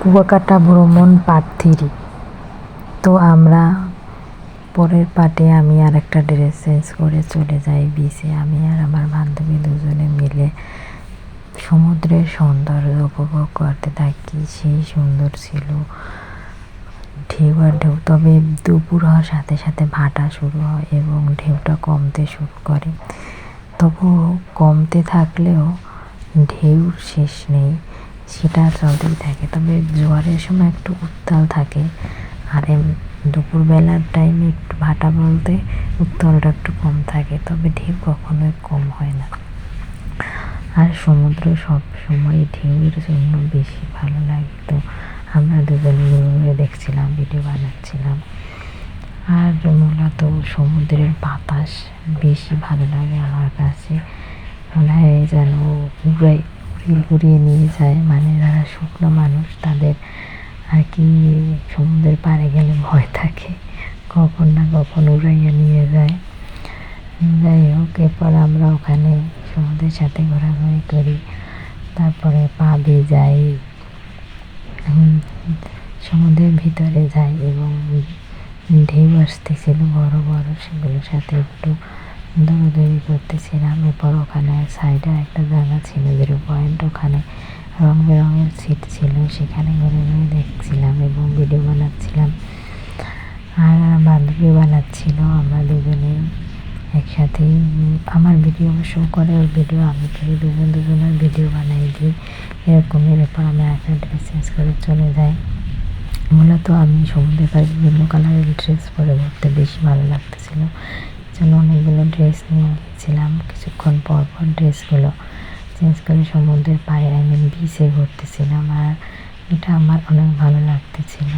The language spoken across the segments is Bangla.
কুয়াকাটা ভ্রমণ পার্ট থ্রি তো আমরা পরের পার্টে আমি আর একটা ড্রেস চেঞ্জ করে চলে যাই বিচে আমি আর আমার বান্ধবী দুজনে মিলে সমুদ্রের সৌন্দর্য উপভোগ করতে থাকি। সেই সুন্দর ছিল ঢেউ আর ঢেউ। তবে দুপুর হওয়ার সাথে সাথে ভাটা শুরু হয় এবং ঢেউটা কমতে শুরু করে। তবুও কমতে থাকলেও ঢেউর শেষ নেই। সেটা চলতেই থাকে। তবে জোয়ারের সময় একটু উত্তাল থাকে। আর দুপুরবেলার টাইমে একটু ভাটা বলতে উত্তালটা একটু কম থাকে। তবে ঢেউ কখনোই কম হয় না। আর সমুদ্র সব সময় ঢেউয়ের জন্য বেশি ভালো লাগে। তো আমরা দুজনে ঘুরে দেখছিলাম ভিডিও বানাচ্ছিলাম। আর মূলত সমুদ্রের বাতাস বেশি ভালো লাগে আমার কাছে। মনে হয় যেন উড়াই উড়িয়ে উড়িয়ে নিয়ে যায়। মানে যারা শুকনো মানুষ, তাদের আর কি সমুদ্রের পাড়ে গেলে ভয় থাকে। কখন না কখন উড়াইয়া নিয়ে যায়। যাই হোক, এরপর আমরা ওখানে সমুদ্রের সাথে ঘোরাঘুরি করি। তারপরে পাবে যাই। সমুদ্রের ভিতরে যাই এবং ঢেউ আসতেছিল বড় বড়, সেগুলোর সাথে একটু দৌড়দৌড়ি করতেছিলাম, এরপর ওখানে সাইডে একটা জায়গা ছিল জিরো পয়েন্ট, ওখানে রং বেরঙের সিট ছিল, সেখানে ঘুরে ঘুরে দেখছিলাম এবং ভিডিও বানাচ্ছিলাম। আর বান্ধবী বানাচ্ছিল, আমরা দুজনে একসাথে। আমার ভিডিও অবশ্য করে, ওর ভিডিও আমি করি, দুজন দুজনের ভিডিও বানাই দিই। এরকমই এরপর আমি একটা ড্রেস চেঞ্জ করে চলে যাই। মূলত আমি সমুদ্রের পাড়ে বিভিন্ন কালারের ড্রেস পরে ঘুরতে বেশি ভালো লাগতেছিল। জন্য অনেকগুলো ড্রেস নিয়ে গিয়েছিলাম। কিছুক্ষণ পর পর ড্রেসগুলো চেঞ্জ করে সমুদ্রের পাড়ে আই মিন বিচে ঘুরতেছিলাম। আর এটা আমার অনেক ভালো লাগতেছিল।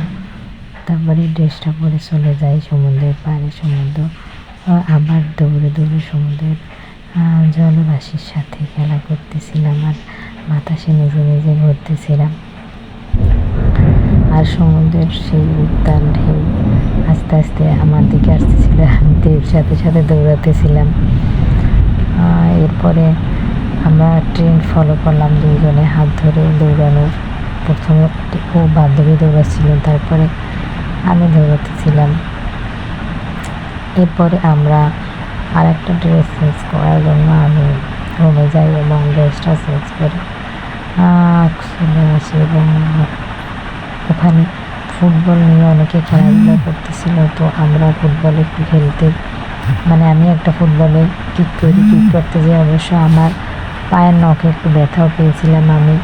তারপরে ড্রেসটা পরে চলে যাই সমুদ্রের পাড়ে, সমুদ্র আবার দৌড়ে দৌড়ে সমুদ্রের জলরাশির সাথে খেলা করতেছিলাম আর বাতাসে নিজে নিজে ঘুরতেছিলাম। আর সমুদ্রের সেই উদ্যান ঢেউ আস্তে আস্তে আমার দিকে আসতেছিল। আমি ঢেউর সাথে সাথে দৌড়াতেছিলাম। এরপরে আমরা ট্রেন ফলো করলাম দুজনে হাত ধরে দৌড়ানোর। প্রথমে ও বান্ধবী দৌড়াচ্ছিল, তারপরে আমি দৌড়াতেছিলাম। এরপরে আমরা আর একটা ড্রেস চেঞ্জ করার জন্য আমি রুমে যাই এবং ড্রেসটা চেঞ্জ করে। চলে আসি এবং ওখানে ফুটবল নিয়ে অনেকে খেলাধুলা করতেছিল তো আমরা ফুটবল একটু খেলতে মানে আমি একটা ফুটবলে কিক করি কিক করতে যেয়ে অবশ্য আমার পায়ের নখে একটু ব্যথাও পেয়েছিলাম আমি।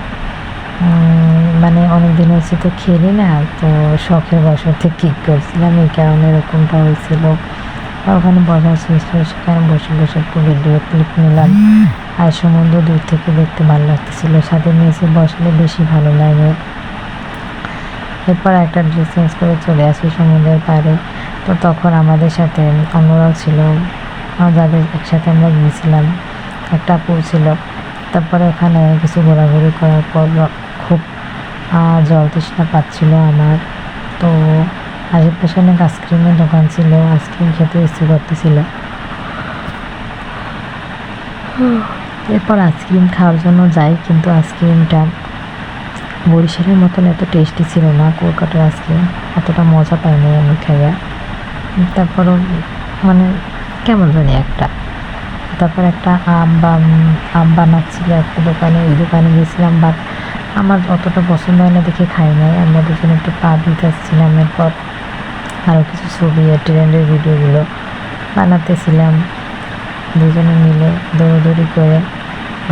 মানে অনেক দিন হচ্ছে তো খেলি না তো শখের বসতে কিক করছিলাম এই কারণে এরকমটা হয়েছিল। ওখানে বসার হয়ে সেখানে বসে বসে একটু ভিডিও ক্লিপ নিলাম। আর সমুদ্র দূর থেকে দেখতে ভালো লাগতেছিল সাথে নিচে বসলে বেশি ভালো লাগে। এরপর একটা ড্রেস চেঞ্জ করে চলে আসি সমুদ্রের পাড়ে। তো তখন আমাদের সাথে অন্যরাও ছিল যাদের একসাথে আমরা গিয়েছিলাম একটা আপু ছিল। তারপরে ওখানে কিছু ঘোরাঘুরি করার পর খুব জল তৃষ্ণা পাচ্ছিল আমার। তো আশেপাশে অনেক আইসক্রিমের দোকান ছিল আইসক্রিম খেতে ইচ্ছে করতেছিল। এরপর আইসক্রিম খাওয়ার জন্য যাই কিন্তু আইসক্রিমটা বরিশালের মতন এত টেস্টি ছিল না কলকাতার আইসক্রিম অতটা মজা পাইনি আমি খাইয়া তারপরও মানে কেমন জানি একটা। তারপর একটা আম বা আম বানাচ্ছিল একটা দোকানে ওই দোকানে গেছিলাম বাট আমার অতটা পছন্দ হয় না দেখে খাই নাই। আমরা দুজনে একটু পা দিতে আসছিলাম এরপর আরও কিছু ছবি ট্রেন্ডের ভিডিওগুলো বানাতেছিলাম। দুজনে মিলে দৌড়দৌড়ি করে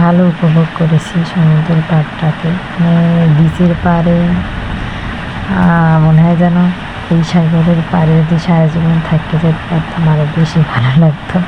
ভালো উপভোগ করেছি সমুদ্রের পাড়টাকে মানে বিচের পাড়ে মনে হয় যেন এই সাগরের পাড়ে যদি সারা জীবন থাকতে যেতে পারতাম আরও বেশি ভালো লাগতো।